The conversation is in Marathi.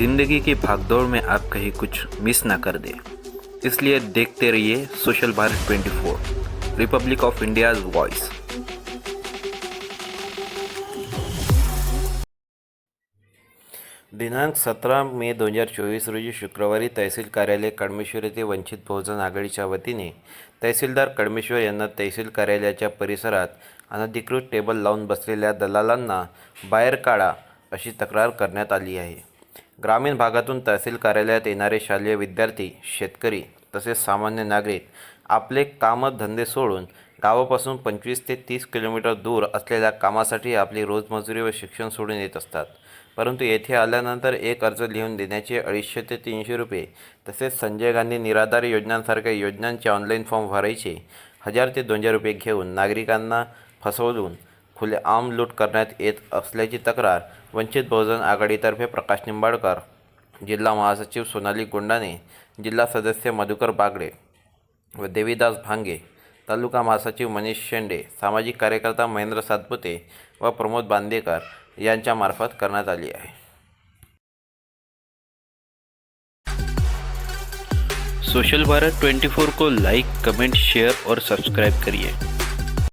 जिंदगी की भागदौड़ में आप कहीं कुछ मिस ना कर दे। इसलिए देखते रहिए social Bharat 24 republic of India's voice दिनांक सतरा मे दोन हजार चोवीस रोजी शुक्रवारी तहसील कार्यालय कडमेश्वर येथे वंचित बहुजन आघाडीच्या वतीने तहसीलदार कडमेश्वर यांना तहसील कार्यालयाच्या परिसरात अनधिकृत टेबल लावून बसलेल्या दलालांना बाहेर काढा अशी तक्रार करण्यात आली आहे. ग्रामीण भागातून तहसील कार्यालयात येणारे शालेय विद्यार्थी शेतकरी तसेच सामान्य नागरिक आपले कामं धंदे सोडून गावापासून पंचवीस ते तीस किलोमीटर दूर असलेल्या कामासाठी आपली रोजमजुरी व शिक्षण सोडून येत असतात. परंतु येथे आल्यानंतर एक अर्ज लिहून देण्याचे अडीचशे ते तीनशे रुपये तसेच संजय गांधी निराधार योजनांसारख्या योजनांचे ऑनलाईन फॉर्म भरायचे हजार ते दोनशे रुपये घेऊन नागरिकांना फसवून खुलेआम लूट करण्यात येत असल्याची तक्रार वंचित बहुजन आघाडीतर्फे प्रकाश निंबाळकर जिल्हा महासचिव सोनाली गुंडाने जिल्हा सदस्य मधुकर बागडे व देवीदास भांगे तालुका महासचिव मनीष शेंडे सामाजिक कार्यकर्ता महेंद्र सातपुते व प्रमोद बांदेकर यांच्यामार्फत करण्यात आली आहे. सोशल भारत 24 को लाइक कमेंट शेयर और सब्सक्राइब करिए।